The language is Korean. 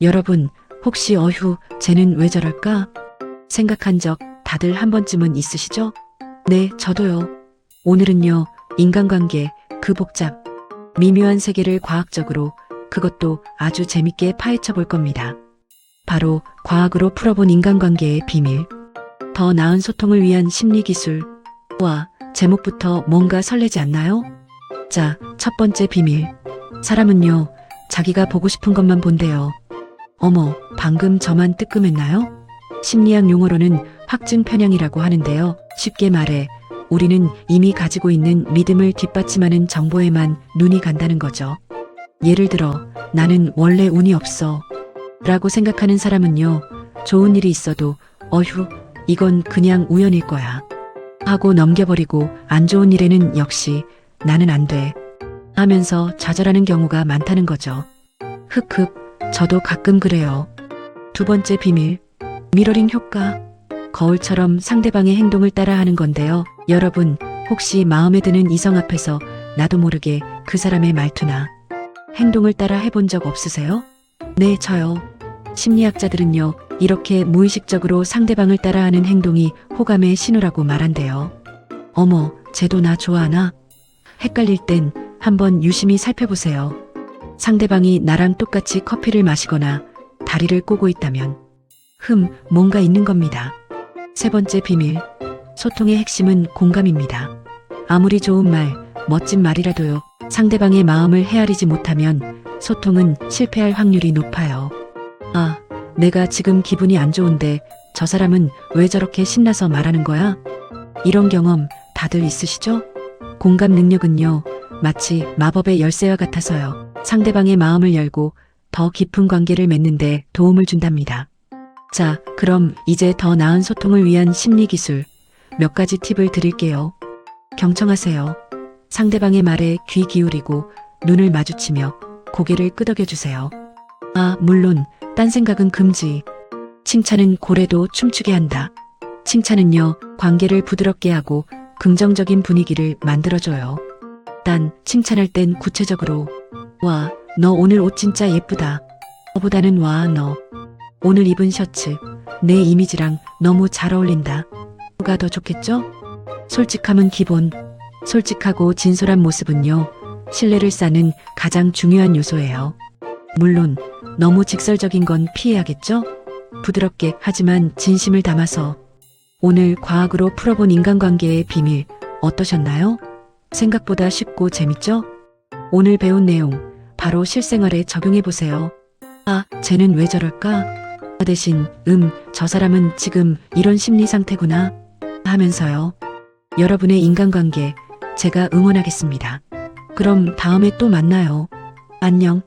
여러분, 혹시 어휴, 쟤는 왜 저럴까? 생각한 적 다들 한 번쯤은 있으시죠? 네, 저도요. 오늘은요, 인간관계, 그 복잡, 미묘한 세계를 과학적으로, 그것도 아주 재밌게 파헤쳐 볼 겁니다. 바로 과학으로 풀어본 인간관계의 비밀. 더 나은 소통을 위한 심리기술. 와, 제목부터 뭔가 설레지 않나요? 자, 첫 번째 비밀. 사람은요, 자기가 보고 싶은 것만 본대요. 어머, 방금 저만 뜨끔했나요? 심리학 용어로는 확증 편향이라고 하는데요. 쉽게 말해, 우리는 이미 가지고 있는 믿음을 뒷받침하는 정보에만 눈이 간다는 거죠. 예를 들어, 나는 원래 운이 없어. 라고 생각하는 사람은요, 좋은 일이 있어도, 어휴, 이건 그냥 우연일 거야. 하고 넘겨버리고, 안 좋은 일에는 역시, 나는 안 돼. 하면서 좌절하는 경우가 많다는 거죠. 흑흑, 저도 가끔 그래요. 두 번째 비밀, 미러링 효과. 거울처럼 상대방의 행동을 따라 하는 건데요. 여러분, 혹시 마음에 드는 이성 앞에서 나도 모르게 그 사람의 말투나 행동을 따라 해본 적 없으세요? 네, 저요. 심리학자들은요, 이렇게 무의식적으로 상대방을 따라하는 행동이 호감의 신호라고 말한대요. 어머, 쟤도 나 좋아하나? 헷갈릴 땐 한번 유심히 살펴보세요. 상대방이 나랑 똑같이 커피를 마시거나 다리를 꼬고 있다면, 흠, 뭔가 있는 겁니다. 세 번째 비밀. 소통의 핵심은 공감입니다. 아무리 좋은 말, 멋진 말이라도요, 상대방의 마음을 헤아리지 못하면 소통은 실패할 확률이 높아요. 아, 내가 지금 기분이 안 좋은데 저 사람은 왜 저렇게 신나서 말하는 거야? 이런 경험 다들 있으시죠? 공감 능력은요, 마치 마법의 열쇠와 같아서요. 상대방의 마음을 열고 더 깊은 관계를 맺는데 도움을 준답니다. 자, 그럼 이제 더 나은 소통을 위한 심리 기술 몇 가지 팁을 드릴게요. 경청하세요. 상대방의 말에 귀 기울이고 눈을 마주치며 고개를 끄덕여 주세요. 아, 물론 딴 생각은 금지. 칭찬은 고래도 춤추게 한다. 칭찬은요, 관계를 부드럽게 하고 긍정적인 분위기를 만들어줘요. 단, 칭찬할 땐 구체적으로, 와, 너 오늘 옷 진짜 예쁘다. 보다는 와, 너. 오늘 입은 셔츠, 내 이미지랑 너무 잘 어울린다. 누가 더 좋겠죠? 솔직함은 기본. 솔직하고 진솔한 모습은요, 신뢰를 쌓는 가장 중요한 요소예요. 물론, 너무 직설적인 건 피해야겠죠? 부드럽게 하지만 진심을 담아서 오늘 과학으로 풀어본 인간관계의 비밀 어떠셨나요? 생각보다 쉽고 재밌죠? 오늘 배운 내용 바로 실생활에 적용해 보세요. 아, 쟤는 왜 저럴까? 대신 음, 저 사람은 지금 이런 심리 상태구나 하면서요. 여러분의 인간관계 제가 응원하겠습니다. 그럼 다음에 또 만나요. 안녕.